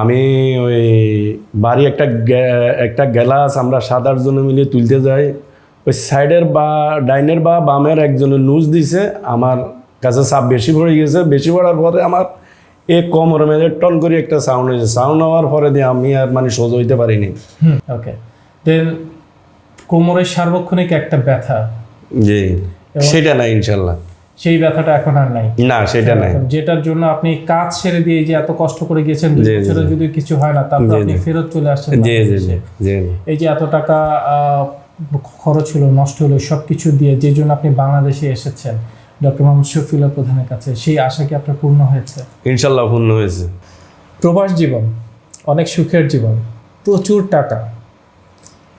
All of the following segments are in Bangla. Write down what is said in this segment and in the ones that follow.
আমি ওই বাড়ি একটা একটা গ্যালাস আমরা সাত আট জনে মিলে তুলতে যাই। ওই সাইডের বা ডাইনের বা বামের একজনের নুজ দিছে আমার কাছে চাপ বেশি পড়ে গেছে। বেশি পড়ার পরে আমার এ কমর মেজে টন করে একটা সাউন্ড হয়েছে। সাউন্ড হওয়ার পরে দিয়ে আমি আর মানে সোজা হইতে পারিনি। ওকে দেন কোমরের সার্বক্ষণিক একটা ব্যথা। জি সেটা না ইনশাল্লাহ। সেই ব্যথাটা এখন আর নাই। না সেটা নাই। যেটার জন্য আপনি কাজ ছেড়ে দিয়ে যে এত কষ্ট করে জি, বছরে যদি কিছু হয় না তারপর আপনি ফেরত চলে আসছেন জি জি জি জি এই যে এত টাকা খরচ হলো নষ্ট হলো সব কিছু দিয়ে যে জন্য আপনি বাংলাদেশে এসেছেন ডক্টর মোহাম্মদ শফিউল্লাহ প্রধানের কাছে সেই আশা কি আপনার পূর্ণ হয়েছে? ইনশাল্লাহ পূর্ণ হয়েছে। প্রবাস জীবন অনেক সুখের জীবন প্রচুর টাকা।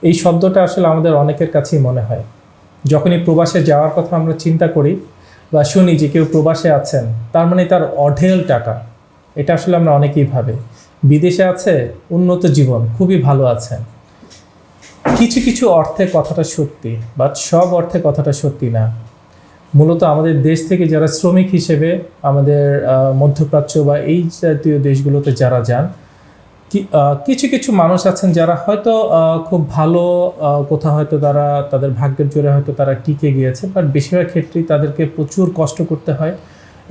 এই শব্দটা আসলে আমাদের অনেকের কাছেই মনে হয়। যখনই প্রবাসে যাওয়ার কথা আমরা চিন্তা করি বা শুনি যে কেউ প্রবাসে আছেন, তার মানে তার অঢেল টাকা। এটা আসলে আমরা অনেকেই ভাবে। বিদেশে আছে, উন্নত জীবন, খুবই ভালো আছেন। কিছু কিছু অর্থে কথাটা সত্যি বাট সব অর্থে কথাটা সত্যি না। মূলত আমাদের দেশ থেকে যারা শ্রমিক হিসেবে আমাদের মধ্যপ্রাচ্য বা এই জাতীয় দেশগুলোতে যারা যান কিছু কিছু মানুষ আছেন যারা হয়তো খুব ভালো কোথাও হয়তো তারা, তাদের ভাগ্যের জোরে হয়তো তারা টিকে গিয়েছে বাট বেশিরভাগ ক্ষেত্রেই তাদেরকে প্রচুর কষ্ট করতে হয়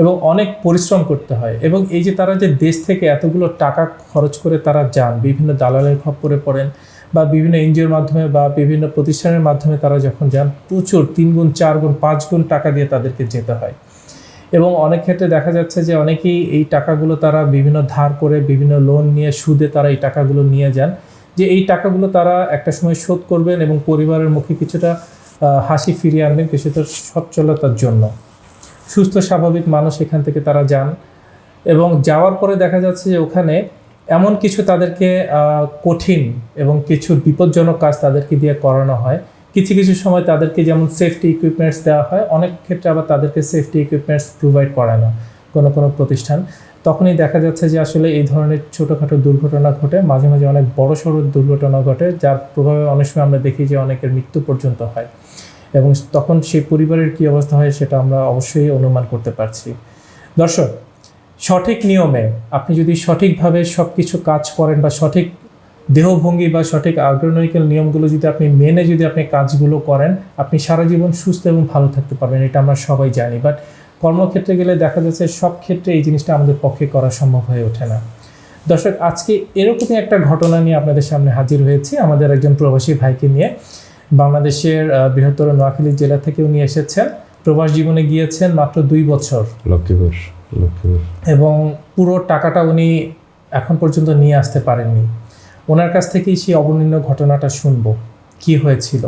এবং অনেক পরিশ্রম করতে হয়। এবং এই যে তারা যে দেশ থেকে এতগুলো টাকা খরচ করে তারা যান, বিভিন্ন দালালের খপ্পরে পড়েন বা বিভিন্ন এনজিওর মাধ্যমে বা বিভিন্ন প্রতিষ্ঠানের মাধ্যমে তারা যখন যান, প্রচুর তিন গুণ চার গুণ পাঁচ গুণ টাকা দিয়ে তাদেরকে যেতে হয়। এবং অনেক ক্ষেত্রে দেখা যাচ্ছে যে অনেকেই এই টাকাগুলো তারা বিভিন্ন ধার করে বিভিন্ন লোন নিয়ে সুদে তারা এই টাকাগুলো নিয়ে যান। যে এই টাকাগুলো তারা একটা সময় শোধ করবেন এবং পরিবারের মুখে কিছুটা হাসি ফিরিয়ে আনবেন কিছুটা সচ্ছলতার জন্য। সুস্থ, স্বাভাবিক মানুষ এখান থেকে তারা যান এবং যাওয়ার পরে দেখা যাচ্ছে যে ওখানে এমন কিছু তাদেরকে কঠিন এবং কিছু বিপজ্জনক কাজ তাদেরকে দিয়ে করানো হয়। কিছু কিছু সময় তাদেরকে যেমন সেফটি ইকুইপমেন্টস দেওয়া হয়, অনেক ক্ষেত্রে আবার তাদেরকে সেফটি ইকুইপমেন্টস প্রোভাইড করায় না কোনো কোনো প্রতিষ্ঠান। তখনই দেখা যাচ্ছে যে আসলে এই ধরনের ছোটোখাটো দুর্ঘটনা ঘটে, মাঝে মাঝে অনেক বড় সড়ো দুর্ঘটনা ঘটে, যার প্রভাবে অনেক সময় আমরা দেখি যে অনেকের মৃত্যু পর্যন্ত হয়। এবং তখন সেই পরিবারের কী অবস্থা হয় সেটা আমরা অবশ্যই অনুমান করতে পারছি। দর্শক, সঠিক নিয়মে আপনি যদি সঠিকভাবে সব কিছু কাজ করেন বা সঠিক দেহভঙ্গি বা সঠিক আগ্রনয়িকাল নিয়মগুলো যদি আপনি মেনে যদি আপনি কাজগুলো করেন আপনি সারা জীবন সুস্থ এবং ভালো থাকতে পারবেন এটা আমরা সবাই জানি। বাট কর্মক্ষেত্রে গেলে দেখা যাচ্ছে সব ক্ষেত্রে এই জিনিসটা আমাদের পক্ষে করা সম্ভব হয়ে ওঠে না। দর্শক আজকে এরকমই একটা ঘটনা নিয়ে আপনাদের সামনে হাজির হয়েছি। আমাদের একজন প্রবাসী ভাইকে নিয়ে বাংলাদেশের বৃহত্তর নোয়াখালী জেলা থেকে উনি এসেছেন। প্রবাস জীবনে গিয়েছেন মাত্র দুই বছর। লক্ষ্মীপুর লক্ষ্মীপুর এবং পুরো টাকাটা উনি এখন পর্যন্ত নিয়ে আসতে পারেননি। ওনার কাছ থেকেই সেই অবর্ণনীয় ঘটনাটা শুনব। কি হয়েছিল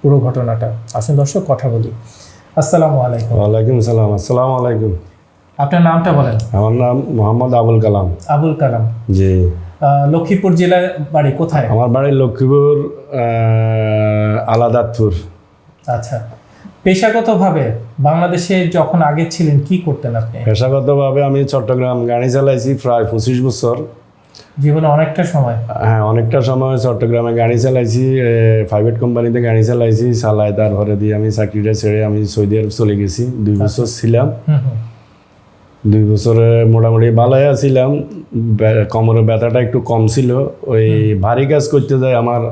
পুরো ঘটনাটা? আসুন দর্শক কথা বলি। আসসালামু আলাইকুম। ওয়ালাইকুম সালাম আসসালামু আলাইকুম। আপনার নামটা বলেন। আমার নাম মোহাম্মদ আবুল কালাম। আবুল কালাম। জি। লক্ষ্মীপুর জেলার বাড়ি কোথায়? আমার বাড়ি লক্ষ্মীপুর আলাদাতপুর। আচ্ছা। পেশাগতভাবে বাংলাদেশে যখন আগে ছিলেন কি করতেন আপনি? পেশাগতভাবে আমি চট্টগ্রাম গাড়ি চালাইছি প্রায় পঁচিশ বছর। জীবনে অনেকটা সময়। হ্যাঁ অনেকটা সময় চট্টগ্রামে গাড়ি চালাইছি প্রাইভেট কোম্পানিতে গাড়ি চালাইছি চালাই তারপরে দিয়ে আমি চাকরিটা ছেড়ে আমি সৌদি আরব চলে গেছি। দুই বছর ছিলাম। দুই বছরে মোটামুটি ভালোই আছিলাম। কোমরের ব্যথাটা একটু কম ছিল। ওই ভারী কাজ করতে যায় আমার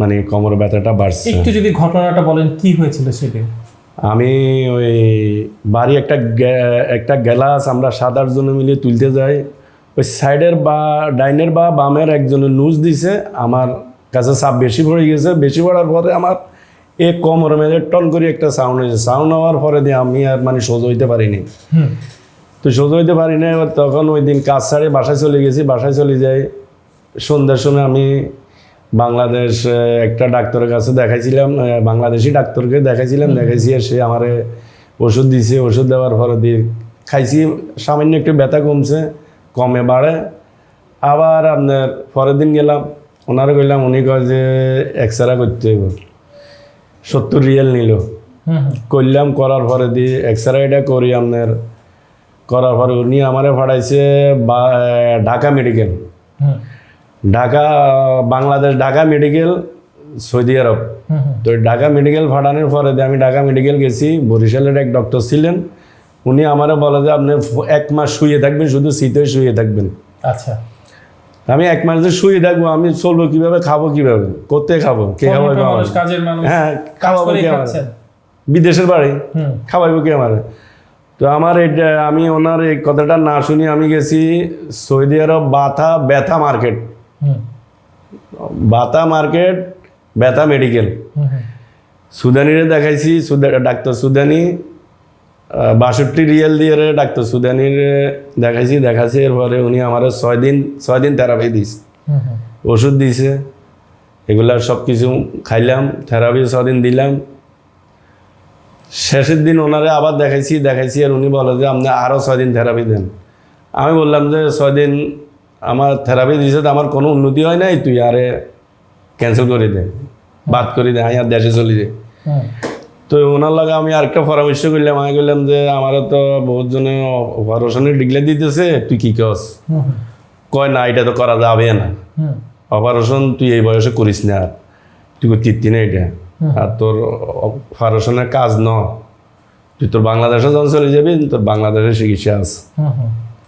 মানে কোমরের ব্যথাটা বাড়ছে। একটু যদি ঘটনাটা বলেন কি হয়েছিল সেদিন? আমি ওই বাড়ি একটা একটা গ্যালাস আমরা সাত আট জনে মিলে তুলতে যাই। ওই সাইডের বা ডাইনের বা বামের একজনের নুজ দিছে আমার কাছে চাপ বেশি পড়ে গেছে। বেশি পড়ার পরে আমার এ কোমর মেজে টন করে একটা সাউন্ড হয়েছে। সাউন্ড হওয়ার পরে দিয়ে আমি আর মানে সোজা হইতে পারিনি। তো সোজা হইতে পারি না এবার তখন ওই দিন কাজ ছাড়ে বাসায় চলে গেছি। বাসায় চলে যাই সন্ধ্যার সময় আমি বাংলাদেশ একটা ডাক্তারের কাছে দেখাইছিলাম বাংলাদেশি ডাক্তারকে দেখাইছিলাম। দেখাইছি আর সে আমারে ওষুধ দিছে। ওষুধ দেওয়ার পরে দিয়ে খাইছি। সামান্য একটু ব্যথা কমছে। কমে বাড়ে। আবার আপনার পরের দিন গেলাম ওনারা কইলাম উনি কয় যে এক্সরে করতে হইব। সত্তর রিয়েল নিল। করলাম করার পরে দিয়ে এক্সরেটা করি আপনার। করার পরে উনি আমারে ভাড়াইছে বা- Dhaka medical Dhaka Bangladesh Dhaka medical Saudi আরব। তো ঢাকা মেডিকেল ফাটানোর পরে দিয়ে আমি ঢাকা মেডিকেল গেছি। বরিশালের এক ডক্টর ছিলেন। উনি আমারে বলে যে আপনি এক মাস শুয়ে থাকবেন শুধু শীতে শুয়ে থাকবেন। আচ্ছা। আমি এক মাস যে শুয়ে থাকব আমি চলবো কীভাবে খাব কীভাবে? করতে খাব? কে খাব কর্মঠ মানুষ কাজের মানুষ হ্যাঁ খাওয়াবো কে আমার? বিদেশের বাড়ি খাওয়াইবো কে আমার? তো আমার এটা আমি ওনার এই কথাটা না শুনি আমি গেছি সৌদি আরব বাথা ব্যথা মার্কেট। বাতা মার্কেট ব্যথা মেডিকেল। সুদানিরে দেখাইছি সুদা- ডাক্তার সুদানি বাষট্টি রিয়েল দিয়ে ডাক্তার সুদানির দেখাইছি দেখাইছি এরপরে উনি আমার ছয় দিন ছয় দিন থেরাপি দিয়েছে। ওষুধ দিয়েছে এগুলা সব কিছু খাইলাম থেরাপি ছদিন দিলাম শেষের দিন ওনারে আবার দেখাইছি দেখাইছি আর উনি বলে যে আপনি আরও ছয় দিন থেরাপি দেন আমি বললাম যে ছয় দিন আমার থেরাপি দিয়েছে তো আমার কোনো উন্নতি হয় নাই তুই আরে ক্যান্সেল করে দে বাদ করে দে আমি আর দেশে চলে হুম। তো ওনার লাগে আমি আরেকটা পরামর্শ করলাম। আমি বললাম যে, আমারও তো বহুত জনে অপারেশনের ডিগ্রি দিতেছে, তুই কি কস। কয়, না, এটা তো করা যাবে না। অপারেশন তুই এই বয়সে করিস না। আর তুই তিরতি না এটা? আর তোর অপারেশনের কাজ ন। তুই তোর বাংলাদেশে যখন চলে যাবি, তোর বাংলাদেশে চিকিৎসা আছে। হুম।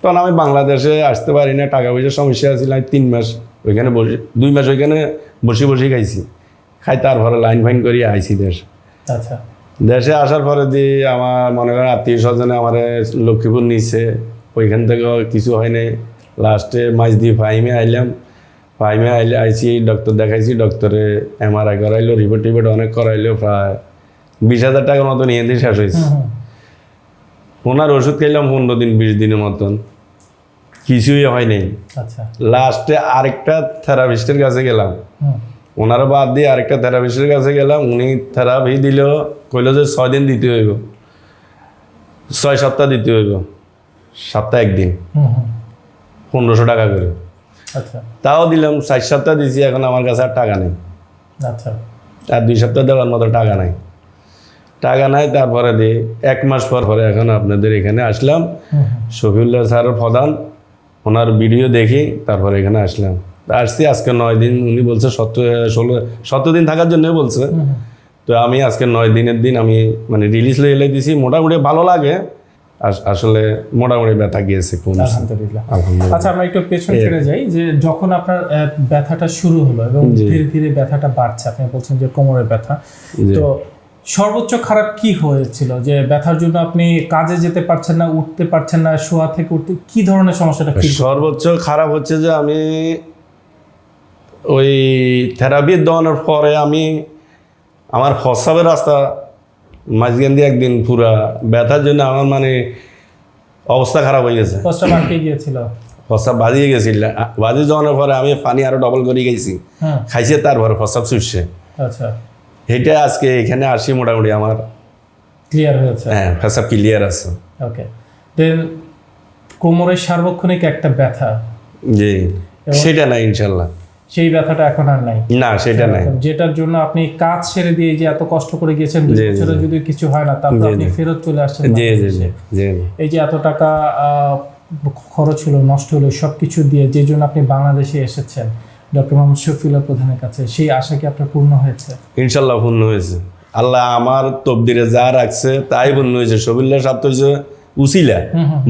তখন আমি বাংলাদেশে আসতে পারি না, টাকা পয়সার সমস্যা আছিল আমি তিন মাস ওইখানে বসে, দুই মাস ওইখানে বসে বসে খাইছি। খাই তারপরে লাইন ফাইন করিয়ে আইছি দেশ। আচ্ছা। দেশে আসার পরে দিয়ে আমার মনে করেন আত্মীয় স্বজনে আমার লক্ষ্মীপুর নিছে ওইখান থেকে কিছু হয় নাই। লাস্টে মাছ দিয়ে ফাইমে আইলাম। ফাইমে আইলে আইছি ডক্টর দেখাইছি ডক্টরে এমআরআই করাইলো রিপোর্ট টিপোর্ট অনেক করাইলো প্রায় বিশ হাজার টাকার মতন নিয়ে দিয়ে শেষ হয়েছে। ওনার ওষুধ খেলাম পনেরো দিন বিশ দিনের মতন। কিছুই হয় নাই। আচ্ছা। লাস্টে আরেকটা থেরাপিস্টের কাছে গেলাম। ওনারা বাদ দিয়ে আরেকটা থেরাপিস্টের কাছে গেলাম উনি থেরাপি দিল কইলো যে ছয় দিন দিতে হইব। ছয় সপ্তাহ দিতে হইব। সপ্তাহ একদিন। পনেরোশো টাকা করে। আচ্ছা। তাও দিলাম ষাট সপ্তাহ দিছি এখন আমার কাছে আর টাকা নেই। আচ্ছা। আর দুই সপ্তাহ দেওয়ার মতো টাকা নাই। টাকা নাই তারপরে দিয়ে এক মাস পর পরে এখন আপনাদের এখানে আসলাম। শফিউল্লাহ স্যারের প্রধান ওনার ভিডিও দেখি তারপরে এখানে আসলাম। আসছি আজকে নয় দিন উনি বলছে সত্তর ষোলো সত্তর দিন থাকার জন্য বলছে। তো আমি আজকে নয় দিনের দিন আমি মানে রিলিজ লয়ে এলে দিছি মোটামুটি ভালো লাগে। আসলে মোটামুটি ব্যথা গিয়েছে আলহামদুলিল্লাহ। আচ্ছা আমরা একটু পেছন ফিরে যাই যে যখন আপনার ব্যথাটা শুরু হলো এবং ধীরে ধীরে ব্যথাটা বাড়ছে আপনি বলছেন যে কোমরের ব্যথা। তো সর্বোচ্চ খারাপ কি হয়েছিল? যে ব্যথার জন্য আপনি কাজে যেতে পারছেন না উঠতে পারছেন না শোয়া থেকে উঠতে কি ধরনের সমস্যাটা সর্বোচ্চ খারাপ হচ্ছে যে আমি ওই থেরাপি দেওয়ানোর পরে আমি আমার ফসাবের রাস্তা মাঝখান দিয়ে একদিন পুরা ব্যথার জন্য আমার মানে অবস্থা খারাপ হয়ে গেছে। গিয়েছিল? ফসাব বাজিয়ে গেছিল। বাজি যাওয়ানোর পরে আমি পানি আরও ডবল করে গেছি খাইছে তারপরে ফসাব ছুটছে। আচ্ছা। এটা আজকে এখানে আসি মোটামুটি আমার। ক্লিয়ার হয়েছে? হ্যাঁ ফসাব ক্লিয়ার আছে। ওকে দেন কোমরের সার্বক্ষণিক একটা ব্যথা। জি। সেটা না ইনশাল্লাহ। সেই ব্যথাটা এখন আর নাই। না সেটা নাই। যেটার জন্য আপনি কাজ ছেড়ে দিয়ে যে এত কষ্ট করে গিয়েছেন দুই বছরে যদি কিছু হয় না তারপর আপনি ফেরত চলে আসছেন জি জি জি এই যে এত টাকা খরচ হলো নষ্ট হলো সব কিছু দিয়ে যে জন্য আপনি বাংলাদেশে এসেছেন ডক্টর মোহাম্মদ শফিউল্লাহ প্রধানের কাছে সেই আশা কি আপনার পূর্ণ হয়েছে? ইনশাল্লাহ পূর্ণ হয়েছে। আল্লাহ আমার তবদিরে যা রাখছে তাই পূর্ণ হয়েছে। সবিল্লা সাপ্ত হয়েছে উসিলা।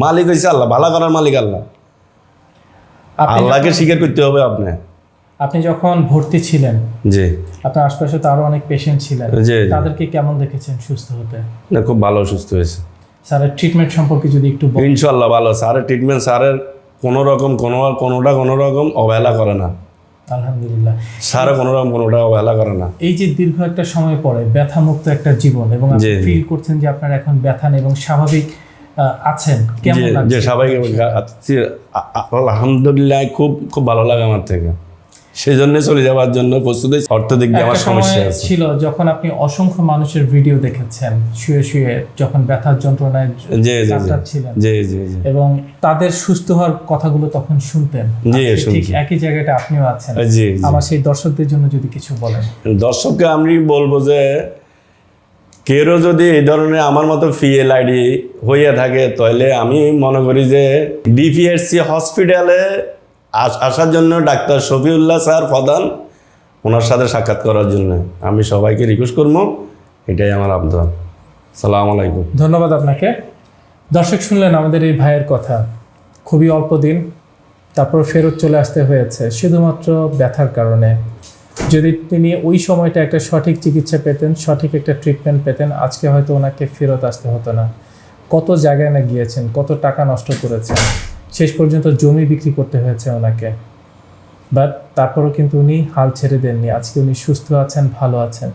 মালিক হয়েছে আল্লাহ ভালো করার মালিক আল্লাহ। আল্লাহকে স্বীকার করতে হবে আপনি আপনি যখন ভর্তি ছিলেন জি। আপনার আশপাশে তো আরও অনেক পেশেন্ট ছিলেন। তাদেরকে কেমন দেখেছেন সুস্থ হতে? না খুব ভালো সুস্থ হয়েছে। স্যারের ট্রিটমেন্ট সম্পর্কে যদি একটু ইনশাল্লাহ ভালো স্যারের ট্রিটমেন্ট স্যারের কোনো রকম কোনো কোনোটা কোনো রকম অবহেলা করে না। আলহামদুলিল্লাহ। স্যার কোনো রকম কোনোটা অবহেলা করে না। এই যে দীর্ঘ একটা সময় পরে ব্যথা মুক্ত একটা জীবন এবং আপনি। ফিল করছেন যে আপনার এখন ব্যথা নেই এবং স্বাভাবিক আছেন কেমন লাগছে? যে সবাই আলহামদুলিল্লাহ খুব খুব ভালো লাগে আমার থেকে। সেই জন্য চলে যাওয়ার জন্য প্রস্তুতি অর্থ দিক দিয়ে আমার সমস্যা আছে। ছিল যখন আপনি অসংখ্য মানুষের ভিডিও দেখেছেন শুয়ে শুয়ে যখন ব্যথার যন্ত্রণায় জি জি জি। ছিলেন জি জি জি। এবং তাদের সুস্থ হওয়ার কথাগুলো তখন শুনতেন। জি, ঠিক একই জায়গাটা আপনিও আছেন। জি আমার সেই দর্শকদের জন্য যদি কিছু বলেন। দর্শককে আমি বলব যে কেউ যদি এই ধরনের আমার মতো ফিএল আইডি হইয়া থাকে তাহলে আমি মনে করি যে ডিপিএসসি হসপিটালে আসার জন্য ডাক্তার শফিউল্লাহ স্যার প্রধান, ওনার সাথে সাক্ষাৎ করার জন্য। আমি সবাইকে রিকোয়েস্ট করব, এটাই আমার আবদার। সালাম আলাইকুম। ধন্যবাদ আপনাকে। দর্শক শুনলেন আমাদের এই ভাইয়ের কথা। খুবই অল্প দিন, তারপর ফেরত চলে আসতে হয়েছে, শুধুমাত্র ব্যথার কারণে। যদি তিনি ওই সময়টা একটা সঠিক চিকিৎসা পেতেন, সঠিক একটা ট্রিটমেন্ট পেতেন, আজকে হয়তো ওনাকে ফেরত আসতে হতো না। কত জায়গায় না গিয়েছেন, কত টাকা নষ্ট করেছেন। শেষ পর্যন্ত জমি বিক্রি করতে হয়েছে ওনাকে। বাট তারপরও কিন্তু উনি হাল ছেড়ে দেননি। আজকে উনি সুস্থ আছেন, ভালো আছেন।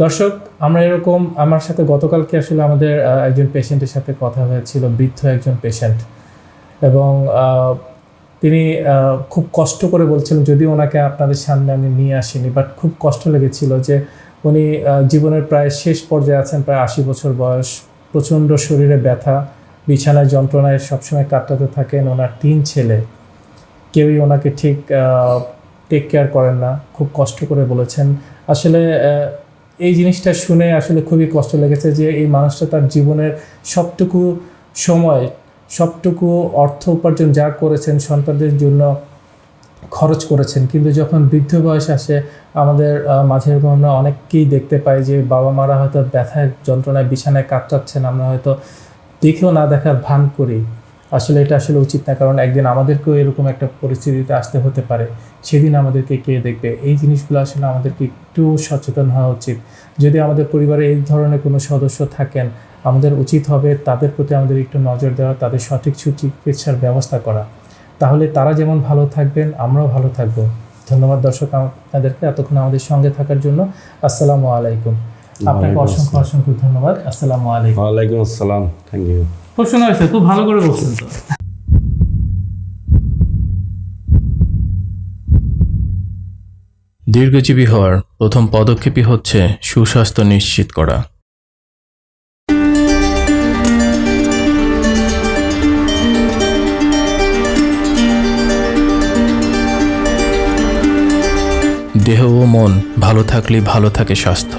দর্শক, আমরা এরকম, আমার সাথে গতকালকে আসলে আমাদের একজন পেশেন্টের সাথে কথা হয়েছিল, বৃদ্ধ একজন পেশেন্ট। এবং তিনি খুব কষ্ট করে বলছিলেন যদি ওনাকে আপনাদের সামনে আমি নিয়ে আসিনি। বাট খুব কষ্ট লেগেছিল যে উনি জীবনের প্রায় শেষ পর্যায়ে আছেন, প্রায় আশি বছর বয়স, প্রচণ্ড শরীরে ব্যথা। বিছানায় যন্ত্রণায় সবসময় কাটাতে থাকেন। ওনার তিন ছেলে। কেউই ওনাকে ঠিক টেক কেয়ার করেন না। খুব কষ্ট করে বলেছেন। আসলে এই জিনিসটা শুনে আসলে খুবই কষ্ট লেগেছে যে এই মানুষটা তার জীবনের সবটুকু সময়, সবটুকু অর্থ উপার্জন যা করেছেন সন্তানদের জন্য খরচ করেছেন। কিন্তু যখন বৃদ্ধ বয়স আসে, আমাদের মাঝে আমরা অনেককেই দেখতে পাই যে বাবা মারা হয়তো ব্যথায় যন্ত্রণায় বিছানায় কাটাচ্ছেন আমরা হয়তো দেখেও না দেখার ভান করি। আসলে এটা আসলে উচিত না, কারণ একদিন আমাদেরকেও এরকম একটা পরিস্থিতিতে আসতে হতে পারে। সেদিন আমাদেরকে কে দেখবে? এই জিনিসগুলো আসলে আমাদেরকে একটু সচেতন হওয়া উচিত। যদি আমাদের পরিবারে এই ধরনের কোনো সদস্য থাকেন, আমাদের উচিত হবে তাদের প্রতি আমাদের একটু নজর দেওয়া, তাদের সঠিক চিকিৎসার ব্যবস্থা করা। তাহলে তারা যেমন ভালো থাকবেন, আমরাও ভালো থাকব। ধন্যবাদ দর্শক আপনাদেরকে এতক্ষণ আমাদের সঙ্গে থাকার জন্য। আসসালামু আলাইকুম। আপনাকে অসংখ্য অসংখ্য ধন্যবাদ। আসসালামু আলাইকুম। ওয়ালাইকুম আসসালাম। থ্যাংক ইউ খুব শোনা হয়েছে খুব ভালো করে বলছেন তো। দীর্ঘজীবী হওয়ার প্রথম পদক্ষেপই হচ্ছে সুস্বাস্থ্য নিশ্চিত করা। দেহ ও মন ভালো থাকলে ভালো থাকে স্বাস্থ্য।